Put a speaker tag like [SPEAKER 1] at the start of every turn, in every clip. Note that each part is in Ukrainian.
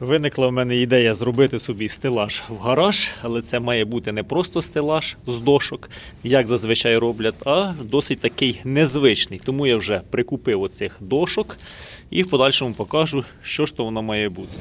[SPEAKER 1] Виникла в мене ідея зробити собі стелаж в гараж, але це має бути не просто стелаж з дошок, як зазвичай роблять, а досить такий незвичний. Тому я вже прикупив оцих дошок і в подальшому покажу, що ж то воно має бути.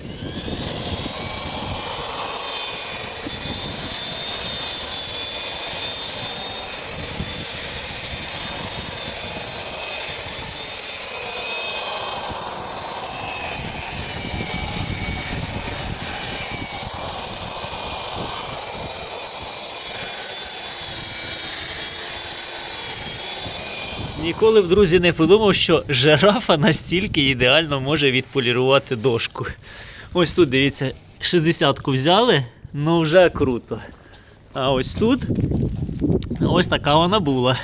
[SPEAKER 1] Ніколи в друзі не подумав, що жирафа настільки ідеально може відполірувати дошку. Ось тут, дивіться, 60-ку взяли, ну вже круто. А ось тут ось така вона була.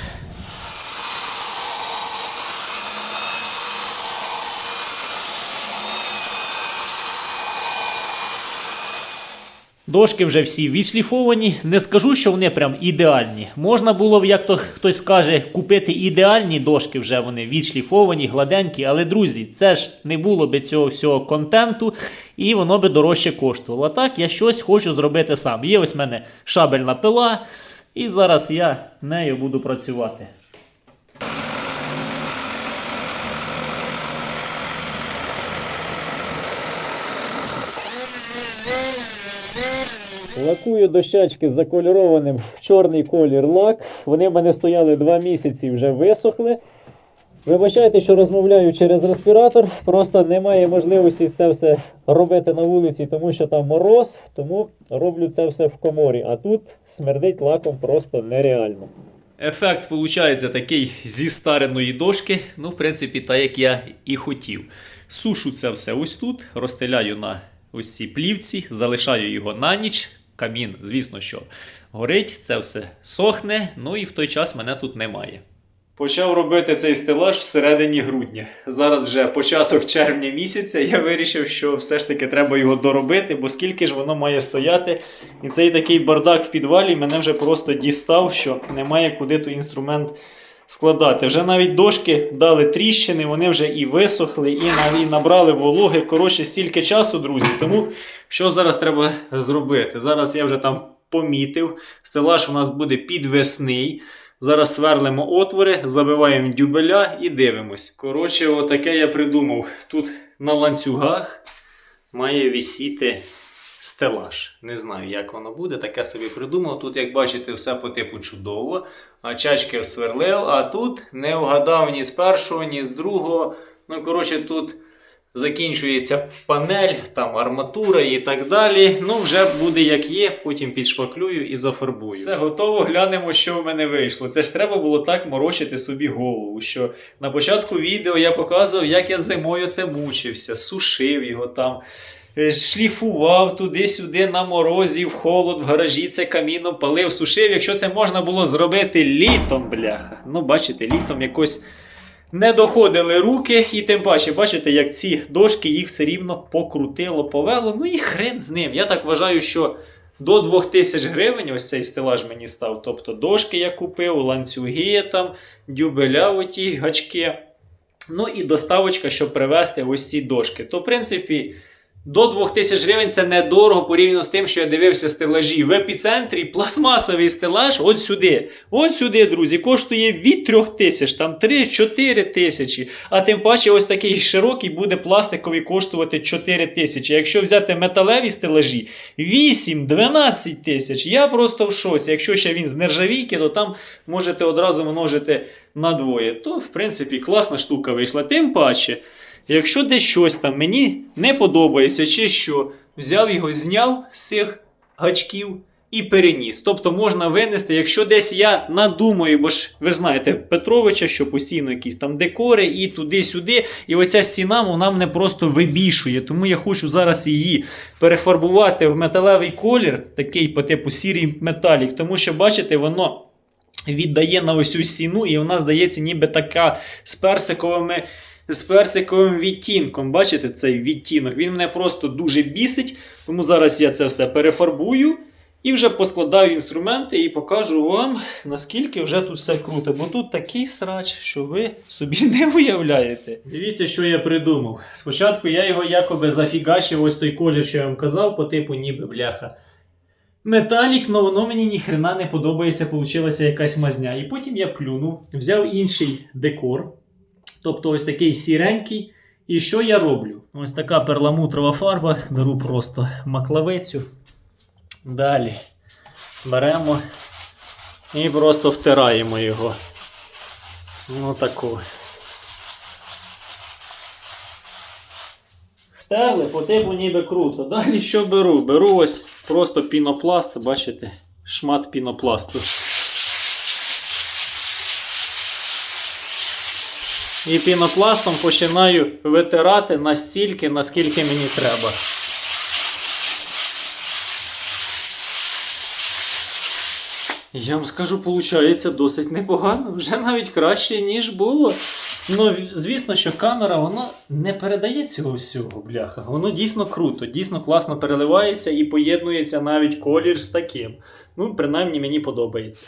[SPEAKER 1] Дошки вже всі відшліфовані. Не скажу, що вони прям ідеальні. Можна було б, як то хтось скаже, купити ідеальні дошки, вже вони відшліфовані, гладенькі. Але, друзі, це ж не було би цього всього контенту, і воно би дорожче коштувало. Так я щось хочу зробити сам. Є ось в мене шабельна пила, і зараз я нею буду працювати. Лакую дощечки закольорованим в чорний колір лак. Вони в мене стояли два місяці, вже висохли. Вибачайте, що розмовляю через респіратор. Просто немає можливості це все робити на вулиці, тому що там мороз, тому роблю це все в коморі. А тут смердить лаком просто нереально. Ефект виходить такий зі стареної дошки. Ну, в принципі, так як я і хотів. Сушу це все ось тут, розстеляю на ось цій плівці, залишаю його на ніч. Камін, звісно, що горить, це все сохне, ну і в той час мене тут немає. Почав робити цей стелаж всередині грудня. Зараз вже початок червня місяця. Я вирішив, що все ж таки треба його доробити, бо скільки ж воно має стояти. І цей такий бардак в підвалі мене вже просто дістав, що немає куди той інструмент складати. Вже навіть дошки дали тріщини, вони вже і висохли, і набрали вологи. Коротше, стільки часу, друзі. Тому що зараз треба зробити? Зараз я вже там помітив. Стелаж у нас буде підвесний. Зараз сверлимо отвори, забиваємо дюбеля і дивимось. Коротше, отаке я придумав. Тут на ланцюгах має висіти стелаж. Не знаю, як воно буде, таке собі придумав. Тут, як бачите, все по типу чудово. Чачки сверлив, а тут не вгадав ні з першого, ні з другого. Ну, коротше, тут закінчується панель, там арматура і так далі. Ну, вже буде як є, потім підшпаклюю і зафарбую. Все готово, глянемо, що в мене вийшло. Це ж треба було так морочити собі голову. Що на початку відео я показував, як я зимою це мучився, сушив його там. Е, Шліфував туди-сюди на морозі, в холод, в гаражі це каміном палив, сушив. Якщо це можна було зробити літом, бляха. Ну, бачите, літом якось не доходили руки, і тим паче, бачите, як ці дошки їх все рівно покрутило, повело. Ну і хрен з ним. Я так вважаю, що до 2000 гривень ось цей стелаж мені став. Тобто дошки я купив, ланцюги там, дюбеля, оті гачки. Ну і доставочка, щоб привезти ось ці дошки. То, в принципі. До 2000 гривень це недорого порівняно з тим, що я дивився стелажі в епіцентрі. Пластмасовий стелаж от сюди. От сюди, друзі, коштує від 3000, там 3-4 тисячі. А тим паче, ось такий широкий буде пластиковий коштувати 4 тисячі. Якщо взяти металеві стелажі 8-12 тисяч. Я просто в шоці. Якщо ще він з нержавійки, то там можете одразу множити на двоє. То, в принципі, класна штука вийшла. Тим паче. Якщо десь щось там мені не подобається, чи що, взяв його, зняв з цих гачків і переніс. Тобто можна винести, якщо десь я надумаю, бо ж ви знаєте Петровича, що постійно якісь там декори і туди-сюди. І оця стіна вона мене просто вибішує. Тому я хочу зараз її перефарбувати в металевий колір, такий по типу сірий металік. Тому що, бачите, воно. Віддає на ось цю стіну, і вона здається, ніби така з персиковими з персиковим відтінком. Бачите цей відтінок? Він мене просто дуже бісить. Тому зараз я це все перефарбую І вже поскладаю інструменти і покажу вам, наскільки вже тут все круто. Бо тут такий срач, що ви собі не уявляєте. Дивіться, що я придумав. Спочатку я його якоби зафігачив, ось той колір, що я вам казав, по типу ніби бляха. Металік, але воно мені ніхрена не подобається, получилася якась мазня. І потім я плюнув, взяв інший декор, тобто ось такий сіренький. І що я роблю? Ось така перламутрова фарба, беру просто маклавицю. Далі беремо і просто втираємо його. Ну тако. Втерли, по типу ніби круто. Далі що беру? Беру ось просто пінопласт, бачите, шмат пінопласту. І пінопластом починаю витирати настільки, наскільки мені треба. Я вам скажу, виходить досить непогано, вже навіть краще, ніж було. Ну, звісно, що камера вона не передає цього всього, бляха. Воно дійсно круто, дійсно класно переливається і поєднується навіть колір з таким. Ну, принаймні мені подобається.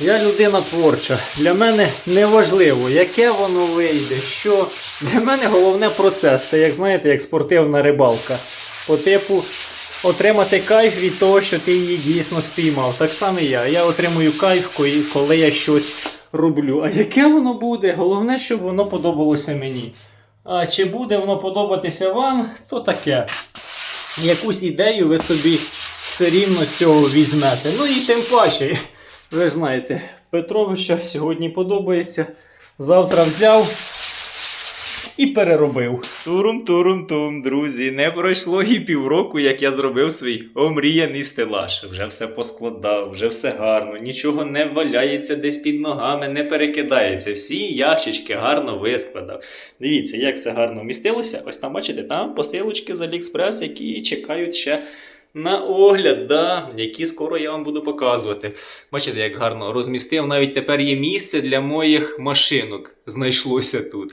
[SPEAKER 1] Я людина творча. Для мене не важливо, яке воно вийде, що. Для мене головне процес. Це, як знаєте, як спортивна рибалка. По типу отримати кайф від того, що ти її дійсно спіймав. Так само і я. Я отримую кайф, коли- я щось роблю. А яке воно буде? Головне, щоб воно подобалося мені. А чи буде воно подобатися вам, то таке. Якусь ідею ви собі все рівно з цього візьмете. Ну і тим паче, ви знаєте, Петровича сьогодні подобається. Завтра взяв і переробив.
[SPEAKER 2] Турум-турум-тум, друзі, не пройшло і півроку, як я зробив свій омріяний стелаж. Вже все поскладав, вже все гарно, нічого не валяється десь під ногами, не перекидається. Всі ящички гарно вискладав. Дивіться, як все гарно вмістилося. Ось там, бачите, там посилочки з Аліекспрес, які чекають ще. На огляд, да, які скоро я вам буду показувати. Бачите, як гарно розмістив. Навіть тепер є місце для моїх машинок. Знайшлося тут.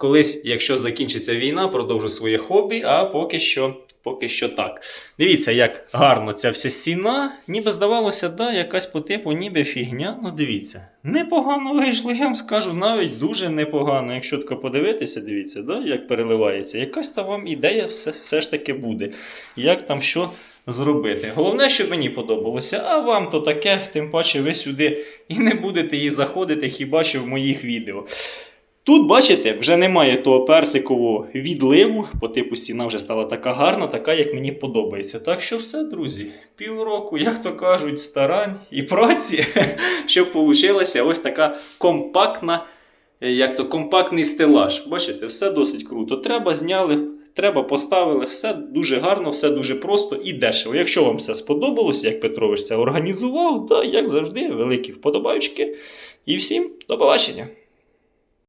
[SPEAKER 2] Колись, якщо закінчиться війна, продовжу своє хобі, а поки що, поки що так. Дивіться, як гарно ця вся стіна, ніби здавалося, да, якась по типу, ніби фігня. Ну дивіться, непогано вийшло, я вам скажу, навіть дуже непогано. Якщо тако подивитися, дивіться, да, як переливається. Якась там вам ідея все, все ж таки буде. Як там що зробити. Головне, щоб мені подобалося, а вам то таке, тим паче ви сюди і не будете її заходити, хіба що в моїх відео. Тут, бачите, вже немає того персикового відливу, по типу стіна вже стала така гарна, така, як мені подобається. Так що все, друзі, півроку, як то кажуть, старань і праці, щоб вийшла ось така компактна, е, як то компактний стелаж. Бачите, все досить круто. Треба зняли, треба поставили, все дуже гарно, все дуже просто і дешево. Якщо вам все сподобалось, як Петрович це організував, то, як завжди, великі вподобайки. І всім до побачення!